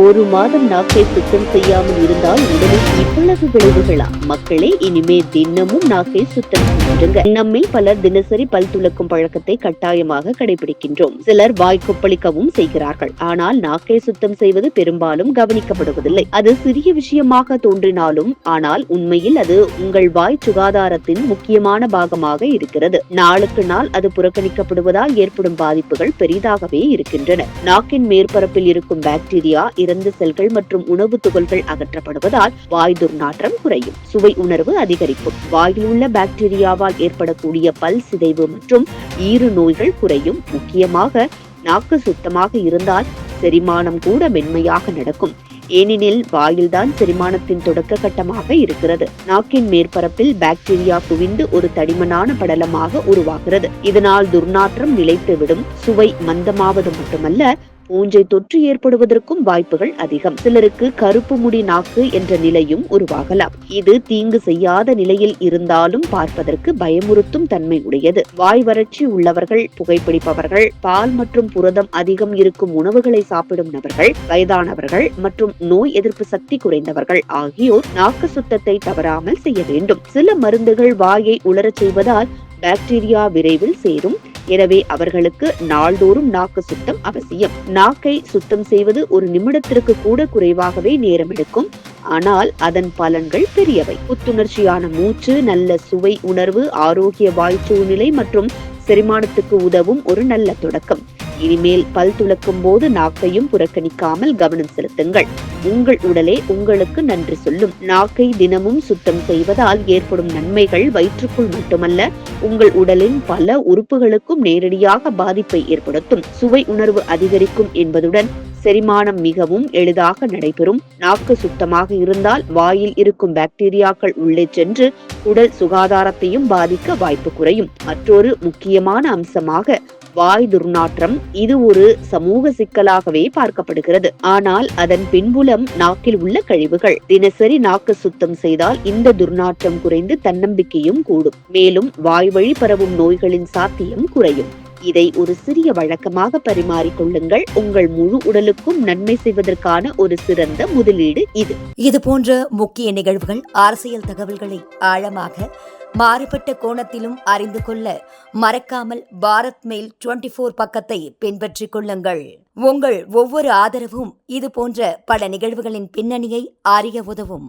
ஒரு மாதம் நாக்கை சுத்தம் செய்யாமல் இருந்தால் உடலில் இவ்வளவு விளைவுகளா? மக்களே இனிமே தினமும் நாக்கை சுத்தம் செய்யுங்க நம்மில் பலர் தினசரி பல் துளக்கும் பழக்கத்தை கட்டாயமாக கடைபிடிக்கின்றோம். சிலர் வாய் கொப்பளிக்கவும் செய்கிறார்கள். ஆனால் நாக்கை சுத்தம் செய்வது பெரும்பாலும் கவனிக்கப்படுவதில்லை. அது சிறிய விஷயமாக தோன்றினாலும் ஆனால் உண்மையில் அது உங்கள் வாய் சுகாதாரத்தின் முக்கியமான பாகமாக இருக்கிறது. நாளுக்கு நாள் அது புறக்கணிக்கப்படுவதால் ஏற்படும் பாதிப்புகள் பெரிதாகவே இருக்கின்றன. நாக்கின் மேற்பரப்பில் இருக்கும் பாக்டீரியா இறந்த செல்கள் மற்றும் உணவு துகள்கள் அகற்றப்படுவதால் வாய் துர்நாற்றம் குறையும். சுவை உணர்வு அதிகரிக்கும். வாயில் உள்ள பாக்டீரியாவால் ஏற்படக்கூடிய பல் சிதைவு மற்றும் ஈறு நோய்கள் குறையும். முக்கியமாக நாக்கு சுத்தமாக இருந்தால் செரிமானம் கூட மென்மையாக நடக்கும். ஏனெனில் வாயில்தான் செரிமானத்தின் தொடக்க கட்டமாக இருக்கிறது. நாக்கின் மேற்பரப்பில் பாக்டீரியா குவிந்து ஒரு தடிமனான படலமாக உருவாகிறது. இதனால் துர்நாற்றம் நிலைத்துவிடும். சுவை மந்தமாவது மட்டுமல்ல பூஞ்சை தொற்று ஏற்படுவதற்கும் வாய்ப்புகள் அதிகம். சிலருக்கு கருப்பு முடி நாக்கு என்ற நிலையும் உருவாகலாம். இது தீங்கு செய்யாத நிலையில் இருந்தாலும் பார்ப்பதற்கு பயமுறுத்தும் தன்மை உடையது. வாய் வறட்சி உள்ளவர்கள் புகைப்பிடிப்பவர்கள் பால் மற்றும் புரதம் அதிகம் இருக்கும் உணவுகளை சாப்பிடும் நபர்கள் வயதானவர்கள் மற்றும் நோய் எதிர்ப்பு சக்தி குறைந்தவர்கள் ஆகியோர் நாக்கு சுத்தத்தை தவறாமல் செய்ய வேண்டும். சில மருந்துகள் வாயை உலரச் செய்வதால் பாக்டீரியா விரைவில் சேரும். எனவே அவர்களுக்கு நாள்தோறும் நாக்கு சுத்தம் அவசியம். நாக்கை சுத்தம் செய்வது ஒரு நிமிடத்திற்கு கூட குறைவாகவே நேரம் எடுக்கும் ஆனால் அதன் பலன்கள் பெரியவை. புத்துணர்ச்சியான மூச்சு நல்ல சுவை உணர்வு ஆரோக்கிய வாய் சூழ்நிலை மற்றும் செரிமானத்துக்கு உதவும் ஒரு நல்ல தொடக்கம். இனிமேல் பல் துலக்கும் போது நாக்கையும் புறக்கணிக்காமல் கவனம் செலுத்துங்கள். உங்கள் உடலே உங்களுக்கு நன்றி சொல்லும். நாக்கை தினமும் சுத்தம் செய்வதால் ஏற்படும் நன்மைகள் வயிற்றுக்குள் மட்டுமல்ல உங்கள் உடலின் பல உறுப்புகளுக்கும் நேரடியாக பாதிப்பை ஏற்படுத்தும். சுவை உணர்வு அதிகரிக்கும் என்பதுடன் செரிமானம் மிகவும் எளிதாக நடைபெறும். நாக்கு சுத்தமாக இருந்தால் வாயில் இருக்கும் பாக்டீரியாக்கள் உள்ளே சென்று உடல் சுகாதாரத்தையும் பாதிக்க வாய்ப்பு குறையும். மற்றொரு முக்கியமான அம்சமாக வாய் துர்நாற்றம் இது ஒரு சமூக சிக்கலாகவே பார்க்கப்படுகிறது. ஆனால் அதன் பின்புலம் நாக்கில் உள்ள கழிவுகள். தினசரி நாக்கு சுத்தம் செய்தால் இந்த துர்நாற்றம் குறைந்து தன்னம்பிக்கையும் கூடும். மேலும் வாய் வழி பரவும் நோய்களின் சாத்தியம் குறையும். இதை ஒரு சிறிய வழக்கமாக பரிமாறிக்கொள்ளுங்கள் உங்கள் முழு உடலுக்கும் நன்மை செய்வதற்கான ஒரு சிறந்த முதலீடு இது. இது போன்ற முக்கிய நிகழ்வுகள் அரசியல் தகவல்களை ஆழமாக மாறுபட்ட கோணத்திலும் அறிந்து கொள்ள மறக்காமல் பாரத் மெயில் டுவெண்டி ஃபோர் பக்கத்தை பின்பற்றிக் கொள்ளுங்கள். உங்கள் ஒவ்வொரு ஆதரவும் இது போன்ற பல நிகழ்வுகளின் பின்னணியை அறிய உதவும்.